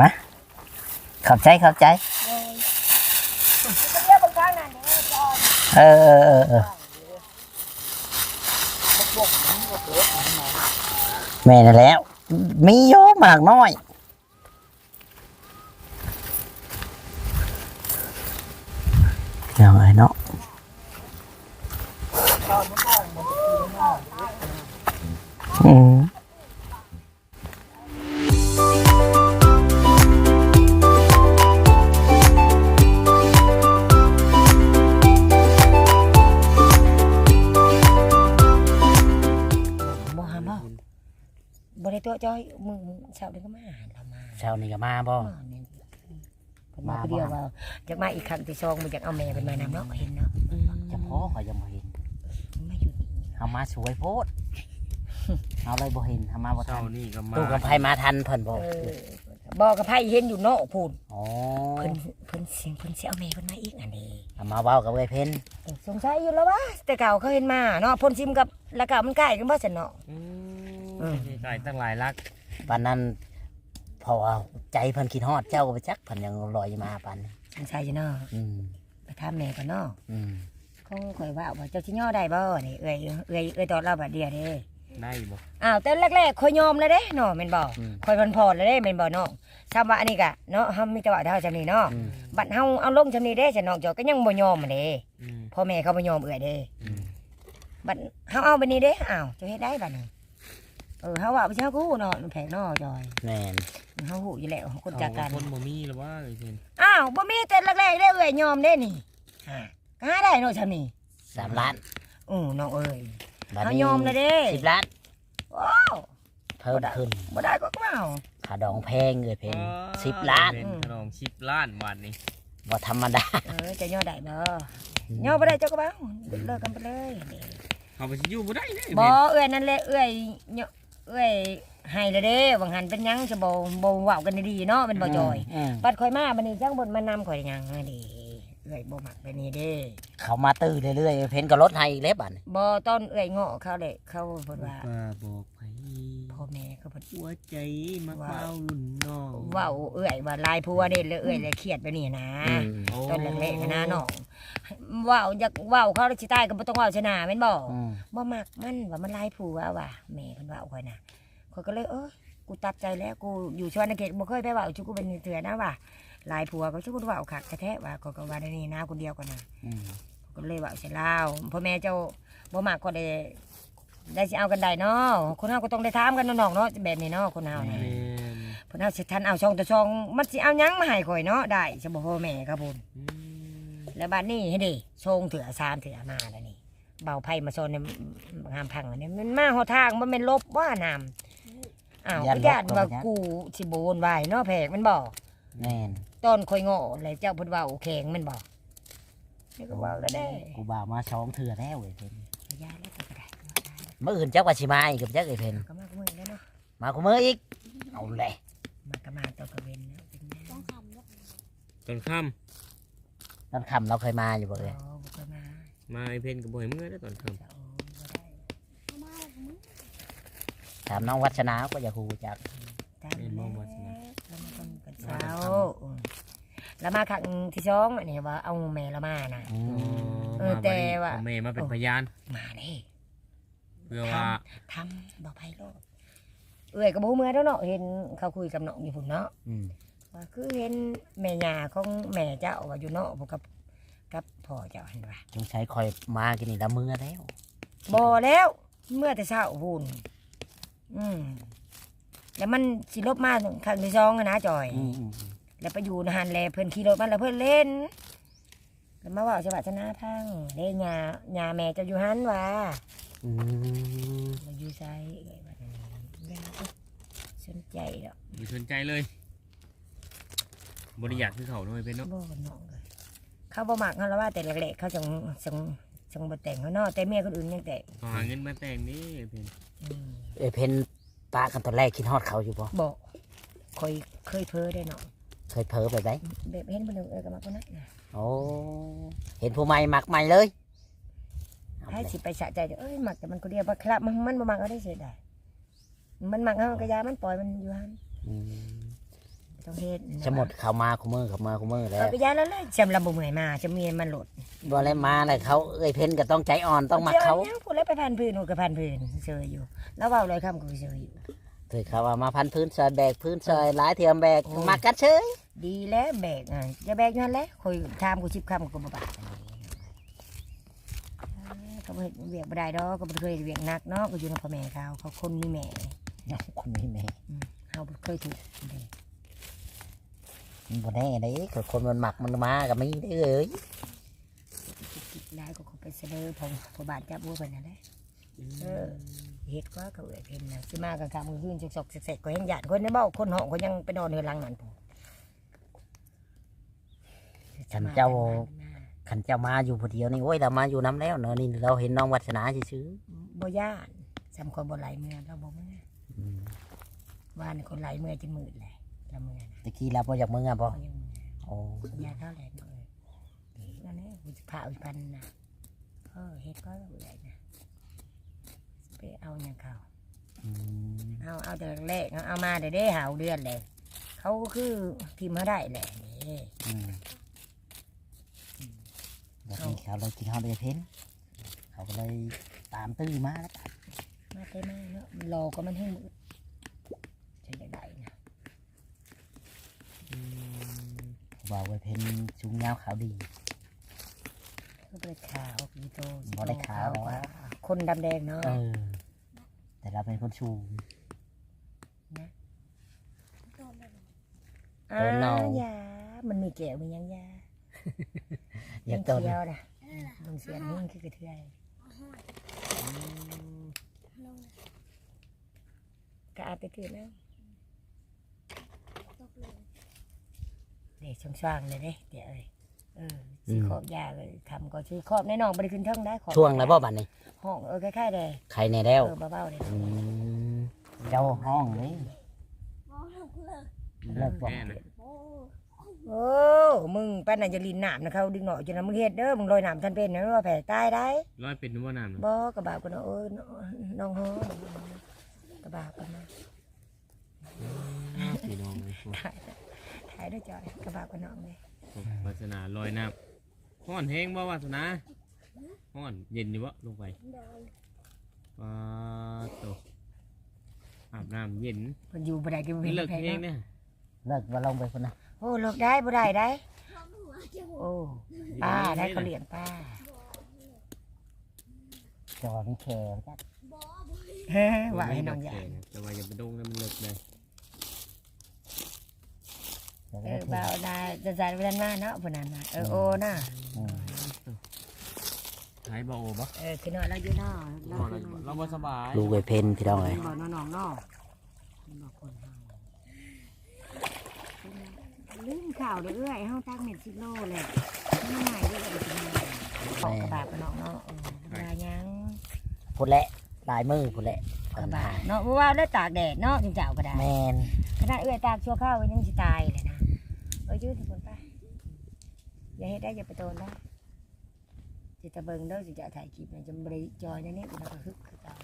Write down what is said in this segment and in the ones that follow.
มาขอบใจขอบใจ เรียกบางครั้งนั่นเด้อจอนเออเออเออเออแม่นั่นแล้ว มีโยมากน้อย บ่มาเนี่ยเพิ่นมาผู้เดียวว่าอยากมาอีกครั้งที่สองบ่อยากเอาแม่เป็นมานำเนาะเห็นเนาะจะพอขอยยังบ่เห็นมาอยู่นี่เอามาสวยโพดเอาเลยบ่เห็นเอามาบ่ทัเช้านนี่ก็มาตู้กับไผมาทันเพิ่นบ่เออบอกกับไผเห็นอยู่เนาะพูนอ๋อเพิ่นเพิ่นเสียงเพิ่นสิเอาแม่เพิ่นมาอีกอันนี้เอามาเว้ากับเอ้ยเพิ่นเออสงสัยอยู่แล้วว่าแต่เก่าเขาเห็นมาเนาะพ่นซิมกับแล้วก็มันใกล้กันบ่ซั่นเนาะ อืเออมไก่ตั้งหลายลัก ปานนั้น เพราะว่าใจเพิ่นคิดฮอดเจ้าก็ไปจักเพิ่นยังลอยมาปานนี้สงสัยอยู่เนาะอืมไปถามแม่ก่อนเนาะอืมเขาข่อยว่าว่าเจ้าสิย่อได้บ่นี่เอ้ยเอ้ยเอ้ยตอนเราบัดเดียวเด้ได้บ่อ้าวแต่แรกๆข่อยยอมแล้วเด้เนาะแม่นบ่อืมข่อยพันพอแล้วเด้แม่นบ่น้องทราบว่าอันนี้ก็เนาะเฮามีแต่ว่าเท่าจำนี้เนาะอืม บัดเฮาเอาลงจำนี้เด้จะน้องเจ้าก็ยังบ่ยอมอะเด้อืมพ่อแม่เขาบ่ยอมเอื้อยเด้อืม บัดเฮาเอาไปนี้เด้อ้าวเจะเฮ็ดได้บัดนี้ เออเฮาว่าไปเช้ากูเนาะมันแพงเนาะจอยแม่นเฮาฮู้อยู่แล้วคนจากกันเอาคนบ่มีหรือว่าเอ้ยเพิ่นอ้าวบ่มีแต่แรกๆได้เอื้อยยอมเด้นี่ฮะหาได้เนาะจำนี้สามล้านอู้น้องเอ้ยบัดเฮานี้ยอมแล้วเด้สิบล้านว้าว เพิ่มขึ้นบ่ได้ก็เมา ค่าดองแพงเอ้ยเพิ่นสิบล้านเป็นขนมสิบล้านบาทนี่บ่ธรรมดาเออจะย่อได้บ่ย่อบ่ได้เจ้าก็เบ้าเลิกกันไปเลยเอาไปสิอยู่บ่ได้เด้บ่เอื้อยนั่นแหละเอื้อยย่อ เอื้อยให้เลยเด้บางหันเป็นหยังจะบ่บ่เว้ากันดีๆเนาะเป็นบ่จอยมบัดข่อยมาบัดนี้จังบ่มานำข่อยหยังอะดิ เอื้อยบ่มักแบบนี้เด้เขามาตื้อเรื่อยๆเอ้ยเพิ่นก็ลดให้อีกแล้วบัดนี้บ่ตอนเอื้อยเงาะเขาเด้เขาเพิ่นว่าป้าบอกไปพ่อแม่เขาเพิ่นหัวใจมาเฝ้ารุ่นน้องเว้าเอื้อยว่าลายผัวเด้แล้วเอื้อยเลยเครียดแบบนี้นะอืมโอ้ตอนแรกๆนะน้องเว้าอยากเว้าเขาสิตายก็บ่ต้องเว้าชนะแม่นบ่อืมบ่มักมันว่ามันลายผัวว่ะแม่เพิ่นว่าเอาข่อยน่ะข่อยก็เลยเออกูตัดใจแล้วกูอยู่ชวนเขตบ่เคยไปเว้าจุกูเป็นเถื่อนะว่ะ ลายผัวก็ชุกูเว้าคักแท้ๆว่าก็ก็ว่าได้นี่นะคนเดียวกันน่ะอืมก็เลยเว้าใส่ลาวพ่อแม่เจ้าบ่มักก็ได้ได้สิเอากันได้เนาะคนเฮาก็ต้องได้ถามกันเนาะน้องเนาะแบบนี้เนาะคนเฮาน่ะแม่นเพิ่นเฮาสิทันเอาช่องต่อช่องมันสิเอาหยังมาให้ข่อยเนาะได้สิบ่พ่อแม่ครับผมอืมแล้วบัดนี้เฮ็ดดิช่องเถื่อสามเถื่อมาแล้วนี่เบาไผมาโซนเนี่ยงามพังอันนี้มันมาหอทางบ่แม่นลบว่าน้ำอ้าวญาติว่ากูสิโบนไว้เนาะแพกมันบ่ แม่นต้นข่อยโง่แล้วเจ้าเพิ่นเว้าแข็งแมันบ่นี่ก็เว้าแล้วเด้กูบ่าวมาสองเทื่อแล้วเว้ยเพิ่นยาแล้วก็ได้มื้ออื่นจักว่าสิมาอีกกับจักเอ้ยเพิ่นก็มาก็มือแล้วเนาะมากูมื้ออีกเอาเลยมาก็มาตอนกลางเว้นแล้วเป็นแม่ต้องทำตอนค่ำตอนค่ำเราเคยมาอยู่บ่เอเอ้อยบ่เคยมามาไอ้เพิ่นก็บ่ให้มื้อเด้อตอนค่ำจะเอาบ่ได้ถามน้องวัชนาก็อย่าฮู้จักตามแล้วแล้วมัน ต้องเป็นเช้าอืมแล้วมาครั้งที่สองอันนี้ว่าเอาแม่ละมาน่ะอือ๋อมเออมาแต่บัดนี้ว่าเอาแม่มาเป็นพยาน มาเด้เพื่อว่าทำบอกไพโลดเอ้ยกับบูเมื่อแล้วเนาะเห็นเขาคุยกับน้องอยู่พุ่นเนาะอืมว่าคือเห็นแม่ยาของแม่เจ้าว่าอยู่เนาะพวกกับกับพ่อเจ้าเห็นว่าจงใช้คอยมากินนี่ละมื้อแล้ว บ่แล้วเมื่อแต่เช้าพุ่นอืม แล้วมันสิลบมาครั้งที่สองอะนะจอย อืมอืมแล้วไปอยู่นานแลเพิ่นขี่รถมาแล้วเพิ่นเล่น แล้วมาเว่าสวัสนาพังเด้ยายาแม่เจ้าอยู่หันว่าอืมมาอยู่ไสเอ้ยว่าอย่างนี้อย่าสนใจดอกบ่สนใจเลยบ่ได้อยากคือเขาด้วยเพิ่นเนาะบ่กันน้องเลยเขาบ่มักเขาแล้วว่าแต่แรกๆเขาจังจังจังบ่แต่งเขาเนาะแต่เมียคนอื่นยังแต่งเขาหาเงินมาแต่งนี่เพิ่นอืมเอ้ยเพิ่น ปากันตอนแรกคิดฮอดเขาอยู่บ่บ่คอยเคยเพ้อได้เนาะเคยเพ้อไปไหมแบบเห็นบ่นึงเออก็มักคนนั้นน่ะโอ้เห็นผู้ใหม่มักใหม่เลยเอาให้เลยสิไปสะใจเอ้ยมักแต่มันคนเดียวบ่ครับมันมันบ่มักเอาได้เสียดายมันมักเฮาก็อยามันปล่อยมันอยู่หั่นอืม ต้องเฮ็ดสมมุดเข้ามาคุมือเข้ามาคุมือแล้เออวไปย้ายแล้วเลยจำลำบ่เมื่อยมาจะมีมันหลุดบ่ได้มาเลยเขาเอ้ยเพิ่นก็ต้องใจอ่อนต้องมาเขาดี๋ยวพูดแล้วไปพันพื้นหนูกับพันพื้นเชยอยู่ แล้วเว่าเลยคำก็เชยอยู่ถือเขาว่ามาพันพื้นซอยแบกพื้นซอยหลายเทียมแบกโอ้ยมากัดเฉยดีแล้วแบกอะจะแบกอยันแหล้วคอยทามกูชิบคำกูบ่บาดเขาบ่เฮ็ดเวียกบ่ได้ดอกก็บ่เคยเวียกหนักเนาะก็อยู่ในพ่อแม่เขาเขาคนมีแม่คนนี้แม่อืมเฮาบ่เคยถูก เด้มันบ่แน่เด้ก็คนมันหมักมันมาก็มีได้เอ้ยคิดได้ก็เขาไปเสนอผมพอบาดจับบ่เพิ่นน่ะแหละเออเฮ็ดก็เขาเอ้ยเพิ่นน่ะสิมากันกลางมื้อคืนซอกๆแสกๆก็เห็นญาติคนในเบ้าคนห้องก็ยังไปนอนเฮือนหลังนั้นพุ่นขันเจ้าขันเจ้ามาอยู่ผู้เดียวนี่โอ้ยเรามาอยู่น้ำแล้วเนาะนี่เราเห็นน้องวัฒนาซื่อบ่ย่านสำคนบ่ไหลเมื่อเราบ่เมื่อๆอืมว่านี่คนไหลเมื่อจนมืดแหละ ละเมื่อนะตะกี้เราบ่อยากมึงอะบ่เขายังเมื่อโอ้ยาเท่าไหร่เมื่อนั่นแหละกูจะผ่าอีกพันนะเออเฮ็ดก็เลยนะไปเอาอย่างเขาอืมเอาเอาแต่แรกเอาเอามาได้ได้หาวเดือนเลยเขาก็คือพิมพ์เขาได้แหละนี่อืมแบบนี้เขาเลยกินข้าวไปเพ้นเขาก็เลยตามตื้อมาแล้วกันมาเต็มมากเนาะรอก็มันให้มืดจะอยากได้นะ ว่าไว้เพ้นสูงยาวขาวดีก็เป็นขาวกีโตบ่ได้ขาวกหรอกว่าคนดำแดงเนาะเออ แต่เราเป็นคนสูงอ่าโดนเนายามันมีแก้วมีหยังยาอยากต้นเขียวนะลงเสียงนิ่งคือกระเทือยก็อาจไปตื่นแล้วเด็กช่างๆเลยเด้เดี๋ยวเอ้ยเออสิขอบยาเลยทำก็ชื่อขอบแน่นอนบริขึ้นเท่งได้ขอบช่วงแล้วบ่บัดนี้ห้องเออคล้ายๆเลยใครในแล้วเออเบาๆเลยอืมเจ้าห้องนี่เลิกบอกแม่นะโอ้มึงป้านันจะลินน้ำนะเขาดึงหน่อยจนนะมึงเฮ็ดเด้อมึงลอยน้ำทันเป็นนะว่าแผลตายได้ร้อยเป็นว่าน้ำนะบ่กระบาดกันเนาะเอ้ยน้องเฮ้อกระบาดกันนะพี่น้องเลย ถ่ายถ่ายด้วยจอยกระบาดกันน้องเลยวาสนาลอยน้ำห้อนแห้งบ่วาสนาห้อนเย็นดีวะลงไปปลาโตอาบน้ำเย็นมันอยู่บ่ได้ก็ไม่เว้นเลิกแพ้เพลงเนาะเนี่ยเลิกมาลงไปคนนะโอ้เลิกได้บ่ได้ได้โอ้ป้าได้เขาเลี้ยงป้าจอมีแขวจ้ะเฮ้ยว่าให้น้องใหญ่แต่ว่าอย่าไปดงนะมันเลิกเลย เดี๋ยวเอก็อบ่าวได้จะจ่ายเวลาหน้าเนาะพุ่นนั้นน่ะเออโอ้น่ะอืมหายบ่โอบ่เออคือนอนแล้วอยู่เนาะเราเราบ่สบายลูกไอ้เพนพี่น้องเอ้ยบ่น้องๆเนาะบอกคนเฮาลืมข่าวเด้อเอ้ยเฮาตักเม็ด10โลเลยมันง่ายเด้อเอ้ยสิมาขอกระบาดกับน้องเนาะเออบ่ได้หยังพูดแหละลายมือพูดแหละกระบาดเนาะเพราะว่าได้ตากแดดเนาะจึงจะเอาก็ได้แมนขนาดเอื้อยตากชั่วข้าวก็ยังสิตาย เลยนะเอ้ยยืดทุกคนไปอย่าให้ได้อย่าไปโดนได้จิตะเบิงเด้อสิจะถ่ายคลิปเนี่ยจะบริจอยในนี้กูแล้วก็ฮึกคือเก่า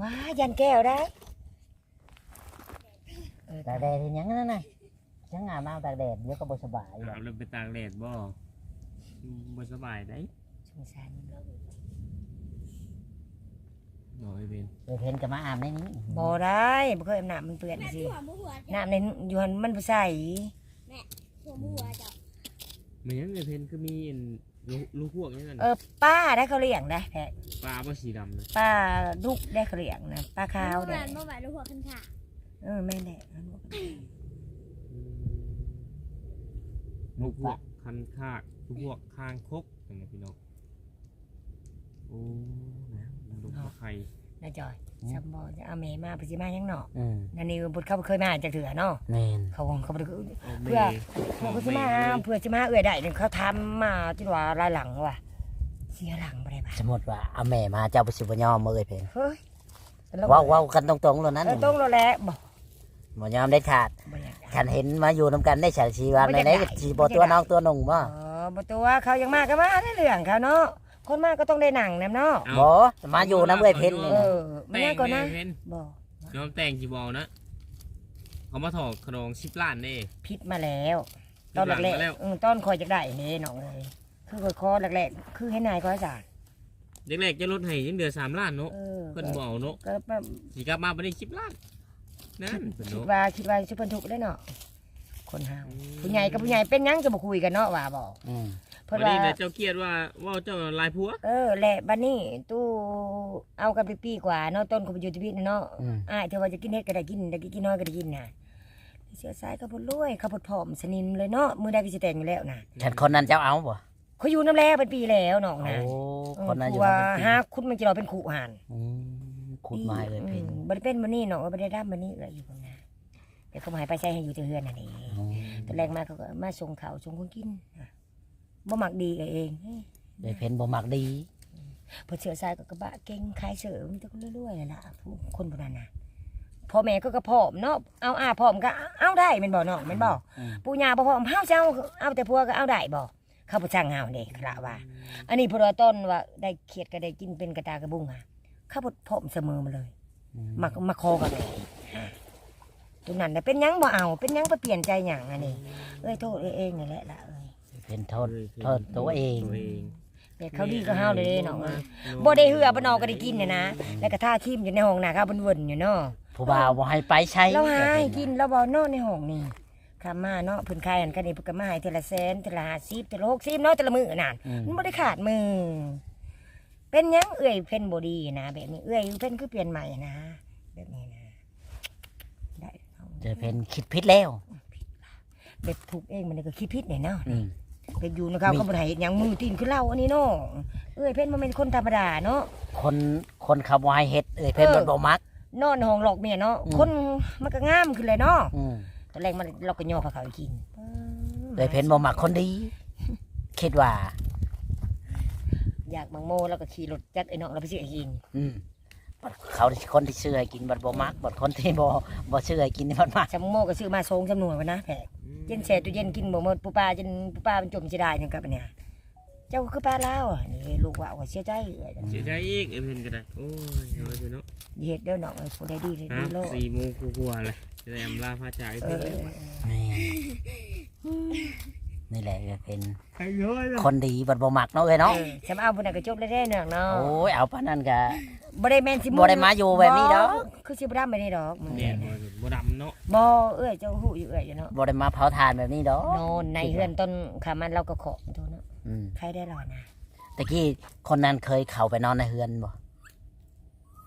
ว้ายันแก้วได้เออตากแดดเห็นหยังนั่นน่ะจังอาบน้ำตากแดดเดี๋ยวก็บ่สบายหรอกอาบแล้วไปตากแดดบ่บ่สบายได้ สงสารมันเนาะ บ่ไอ้เบนไอ้เพนก็มาอาบในนี้บ่ได้บ่เคยอาบน้ำมันเปื้อนสิน้ำในอยู่หันมันบ่ใส่มันยังไอ้เพนคือมีอันลูกลูกพวกนี่นั่นเออป้าได้เขาเลี้ยงได้แพะปลาบ่สีดำนะป้าดุกได้เขาเลี้ยงนะป้าขาวเมื่อได้วานเมื่อวานเราหัวคันขาเออแม่นแหละลูกพวกคันคากลูกพวกคางคกนั่นนะพี่น้องโอ้ นะมันลูกไข่น่าจอยซัมบอจะเอาแม่มาไปสิมายังเนาะอืมนันนี่บุตรเขาบ่เคยมาจากเถื่อเนาะแมนเขาเขาบ่ได้โอ้เพื่อแม่เพื่อสิมาเพื่อสิมาเอื้อได้เนี่ยเขาทำมาจนว่าลายหลังว่ะเสียหลังบ่ได้ป่ะสมมติว่าเอาแม่มาเจ้าไปสิบ่ยอมมือไอ้เพนเฮ้ยเว้าเว้ากันตรงๆเลยนั้นเออต้องแล้วแหละบ่บ่ยอมได้ขาดบ่อยากได้คันเห็นมาอยู่นํกันได้ฉาชีวันบ่ในอยากไหนได้ก็สิบ่ตัวน้องตัวหนุ่งบ่อ๋อบ่ตัวเขายังมาก็มาได้เรื่องเขาเนาะ คนมาก็ต้องได้หนังนํเนาะเอา บ่มาอยู่น้ำเอ้ยเพนนี่เอนะอไม่แต่งั้งนก่อนแม่นะเพนบ่ยอมแต่งจีบอลนะเขามาถอกขนม10ล้านเด้พิษมาแล้ว ตอนแรหลังกมาแล้วๆอืมตอนคอยจะได้นี่น้องเลยคือคอยคอแรกๆคือให้นายก็สารเด็กๆจะลดให้ยังเดือน3ล้านเนาะเออเพิ่นบ่เอาเนาะก็แบบสิกลับมาบ่ได้10ล้านนั่นเพิ่นคิดเนาะว่าคิดว่าชุบเพิ่นทุกข์ได้เนาะคนเฮาผู้ใหญ่กับผู้ใหญ่เป็นหยังจะบ่คุยกันเนาะว่าบอกอืม เพิ่วันนว่านี้นะเจ้าเกียดว่าว่าเจ้าลายผัวเออแหละบัดนี้ตู้เอากันไปปีกว่าเนาะต้นก็ไปอยู่ที่พิษเนาะอืม อ้ายเธอว่าจะกินเฮ็ดก็ได้กินได้กินน้อยก็ได้กินน่ะเสียสายเขาบ่รวยเขาบ่ผอมสนิมเลยเนาะมื้อใดก็สิแต่งอยู่แล้วน่ะฉันคนนั้นเจ้าเอาบ่เขาอยู่น้ำแล้วเป็นปีแล้วน้องโอ้นะคนนั้นอยู่ว่ามาเป็นปีหาคุณมันจะเราเป็นขู่หันอืมขุดมาให้เลยเพนอืมบ่ได้เป็นมื้อนี้น้องบ่ได้รับมื้อนี้เลยอยู่ข้างหน้าแต่เขามาให้ไปใช้ให้อยู่แต่เฮือนน่ะนี่อืมตอนแรกมาเขาก็มาส่งข้าวส่งของกินน่ะ บ่มักดีกับเองเฮ้ยเลยเพนบ่มักดีพอเชื้อสายก็กระบะเก่งขายเสริมแต่ก็เรื่อยๆนั่นล่ะผู้คนพวกนั้นน่ะพ่อแม่ก็กระพร้อมเนาะเอาอาพร้อมก็เอาได้แม่นบ่น้องแม่นบ่อืมปู่ย่าบ่พร้อมเฮาจะเอาเอาแต่ผัวก็เอาได้บ่เขาบ่จ้างเฮาเด้คละว่า อันนี้เพอต้นว่าได้เขียดก็ได้กินเป็นกระตากระบุงอะข้าพดพร้อมเสมอมาเลยอืมมามาคอกันเลยตรงนั้นน่ะเป็นหยังบ่เอา เป็นหยังไปเปลี่ยนใจหยังอันนี้เอ้ยโทษเอ้ยเองนี่แหละล่ะเอ้ย เป็นโทษโทษตัวเองตัวเองแต่เขาดีก็เฮาเลยเด้น้องเอ้ยบ่ได้เหือบ่นอกก็ได้กินน่ะนะแล้วก็ท่าทิมอยู่ในห้องน่ะครับเบิ่นๆอยู่เนาะผู้บ่าวบ่ให้ไปใช้เราหาให้กินเราบ่นอนในห้องนี่คำมาเนาะเพิ่นขายอันกันนี่เพิ่นก็มาให้เทอละแสนเทอละ50เทอละ60เนาะแต่ละมื้อนั่นอืมมันบ่ได้ขาดมือ เป็นหยังเอื้อยเพ่นบดีนะแบบนี้เอื้อยเพ่นคือเปลี่ยนใหม่นะแบบนี้นะได้เอาจะเป็นคิดผิดแล้วแบบถูกเองมันก็คิดผิดเนี่ยเนาะอืม เป็นอยู่นะครับก็บ่ได้เฮ็ดหยังมือตีนคือเล่าอันนี้เนาะเอื้อยเพ่นบ่แม่นคนธรรมดาเนาะคนคนเขาบ่ให้เฮ็ดเอ้ยเพนเออมันบ่มักนอนในห้องหลอกเมียเนาะอืมคนมันก็งามขึ้นเลยเนาะอืมตอนแรกมันเราก็ย่อพาเขาไปกินเอ้ยเพนบ่มักคนดีคิดว่า อยากมังโมแล้วก็ขี่รถจักไอ้น้องเราไปซื้อให้กินอืมบัดเขาคนที่ซื้อให้กินบัดบ่มักบัดคนที่บ่บ่ซื้อให้กินนี่บัดมักสมังโมก็ซื้อมาโซงจำนวนกันนะแพก เย็นแช่ตู้เย็นกินบ่หมดปูปลาจนปูปลามันจมสิได้จังกับอันเนี่ยเจ้าคือปลาลาวอะนี่ลูกว่าว่าเสียใจเอ้ยเสียใจอีกเอ็มเห็นก็ได้โอ้ยเอาไปเนาะเฮ็ดเด้อน้องเอ้ยผู้ใดดีเลยฮะดีโลดสี่โมงกว่าๆเลยจะได้อำลาพระจ่ายเอเพิ่นอแม่ นี่แหละเอ้ยเป็นใครย้อยเลยคนดีบัดบ่มักเนาะเอ้ยเนาะเนาะฉันเอาผู้นั้นก็จบเลยเด้อน้องเนาะโอ้ยเอาปานนั้นก็บ่ได้แม่นสิบ่ได้มาอยู่แบบนี้ดอกคือสิบ่ได้ไม่ได้ดอกมึงเนี่เนี่ยยบ่ดำเนาะบ่เอ้ยเจ้าฮู้อยู่เอ้ยอยู่เนาะบ่ได้มาเผาทานแบบนี้ดอกนอนในเฮือนต้นขามันเราก็ขอโทษเนาะอืมใครได้หรอนะตะกี้คนนั้นเคยเข้าไปนอนในเฮือนบ่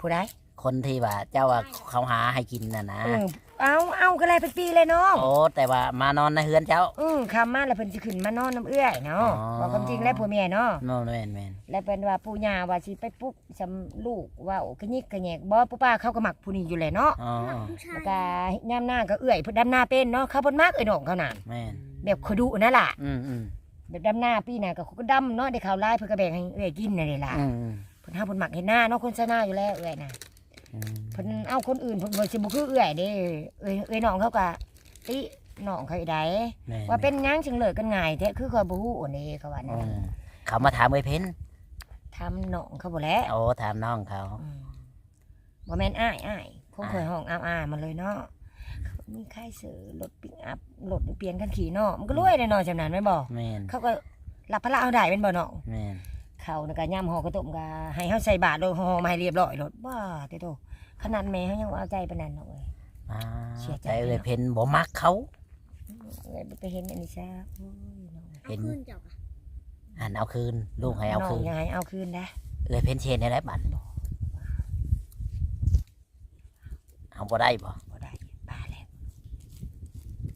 ผู้ใดคนที่ว่าเจ้าว่าเขาหาให้กินน่ะนะ เออเอาเอาก็เลยเป็นปีเลยเนาะโอ้แต่ว่ามานอนในเฮือนเจ้า อืมคำมาแล้วเพิ่นสิขึ้นมานอนน้ำเอื้อยเนาะอ๋อ บอกความจริงแล้วผัวเมียเนาะโน่นแม่นแม่นแล้วเป็นว่าปู่ย่าว่าสิไปปลุกสำลูกว่าโอ้กะยิกกะแยกบ่ปู่ป้าเขาก็มักผู้นี้อยู่แหละเนาะอ๋อแล้วก็ยามหน้าก็เอื้อยเพิ่นดำหน้าเป็นเนาะเขาเพิ่นมักเอ้ยน้องเขาน่ะแม่นแบบขอยดุนั่นล่ะ อืมอืมแบบดำหน้าปีหน้าก็เขาก็ดำเนาะได้ข้าวลายเพิ่นก็แบ่งให้เอื้อยกินนั่นแหละล่ะอืมอืมเพิ่นหาเพิ่นมักเห็นหน้าเนาะคนใส่หน้าอยู่แล้วเอื้อยน่ะอืม เพิ่นเอาคนอื่นเพิ่นบ่สิบ่คือเอื้อยเด้เอ้ยเอ้ยน้องเขาก็ติน้องเขาอีใดแม่นว่าเป็นหยังจึงเลิกกันง่ายแท้คือเขาบ่ฮู้อันนี้เขาว่าอืนะมเขามาถามเอ้ยเพนทำน้องเขาบ่แล้วโอ้ถามน้องเขา อืมบ่แม่นอ้ายอ้ายคงเคยห้องอ้าวอ้ามาเลยเนาะมีใครซื้อรถปิกอัพรถเปลี่ยนกันขี่เนาะมันก็รวยแน่นอนจำนั้นแม่นบ่แม่นเขาก็รับภาระเอาได้เป็นบ่เนาะแม่น เขาน่ะก็ย่ำห่อกระต้มก็ให้เฮาใส่บาตรโดยห่อมาให้เรียบร้อยรถบ้าเด้โตขนาดแม่เฮายังบ่เอาใจปานนั้นเนาะเว้ยอ่าเสียใจ แต่เอ้ยเพนบ่มักเขาเอ้ยไปเห็นอันนี้ซะโอ้ยน้องเห็นเอาขึ้นเจ้าค่ะหันเอาคืน ลูกให้เอาน้คืองนอยังให้เอาคืนนะเอ้ยเพนเชนได้ไรบัตรเอาบ่ได้บ่บ่ได้บาแล้ว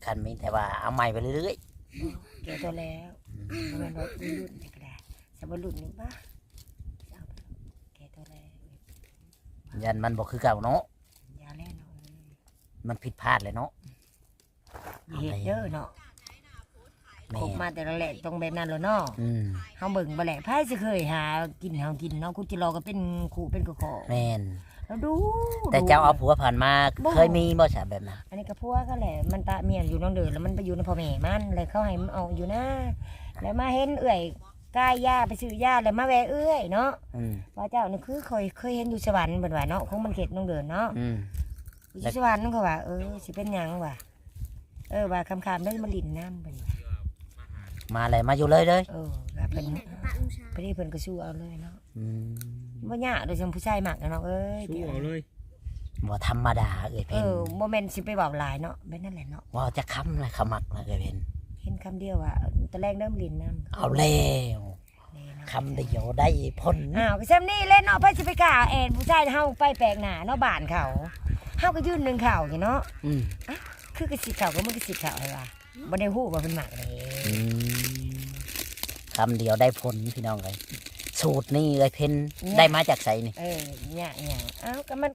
คันมีแต่ว่าเอาใหม่ไปเรื่อยเจอตัวแล้วบ่แม่นว่ารุ่นจัก รดาสมรุ่นนี่บ้าเอาไปแกตัวแล้วๆยันมันบ่คือเก่าเนาะยาแล้วเนาะมันผิดพลาดเลยเนาะเฮ็ดเด้อเนาะแม่คบมาแต่ละแหละตรงแบบนั้นแล้วเนาะอืมเฮาเบิ่งบ่แหละไผสิเคยหากินเฮากินเนาะกูจิรอก็เป็นคู่เป็นกระขอแม่นแล้วดูแต่เจ้าเอาผัวผ่านมาบ่เคยมีบ่ใช่แบบนั้นอันนี้ก็พัวก็แหละมันตาเมียนอยู่น้องเดินแล้วมันไปอยู่ในพ่อแม่มันเลยเขาให้มันเอาอยู่นะแล้วมาเห็นเอื้อย กายยาไปซื้อยาแล้วมาแวะเอื้อยเนาะอืมว่าเจ้านี่คือเคยเคยเห็นอยู่สวรรค์เบิ่นว่าเนาะคงมันเข็ดน้องเดินเนาะอืมอยู่สวรรค์เขาว่าเออสิเป็นหยังวะเออว่าคำคำได้มาลินน้ำเป็นว่ามาเลยมาอยู่เลยเลยเออแล้วเพิ่นพอดีเพิ่นก็สู้เอาเลยเนาะอืมบ่ยากโดยเฉพาะผู้ชายมักนะเนาะเอ้ยสู้เดี๋ยวเอาเลย บ่ธรรมดาเอ้ยเอเพิ่นอบ่แม่นสิไปเว้าหลายเนาะเป็นนั่นแหละเนาะว่าจะค้ำเลยขมักนะเอ้ยเพิ่น เห็นคำเดียวว่าตะแรกเริ่มลินน้ำเอาแล้วนี่นะคำเดียวได้พ้นอ้าวก็ซ้ำนี่เล่นเนาะไปสิไปกล่าวแอนผู้ชายเฮาไปแปลกหน้าเนาะบ้านเขาเฮาก็ยื่นหนึงเขาอยู่เนาะอืมคือกระสิเขาก็มันกระสิเขาเลยว่ะบ่ได้ฮู้ว่าเพิ่นมักเลยอืมคำเดียวได้พ้นพี่น้องเลยสูตรนี่เอ้ยเพิ่นได้มาจากไสนี่เออเนี่ยเนี่ยเอ้าก็มัน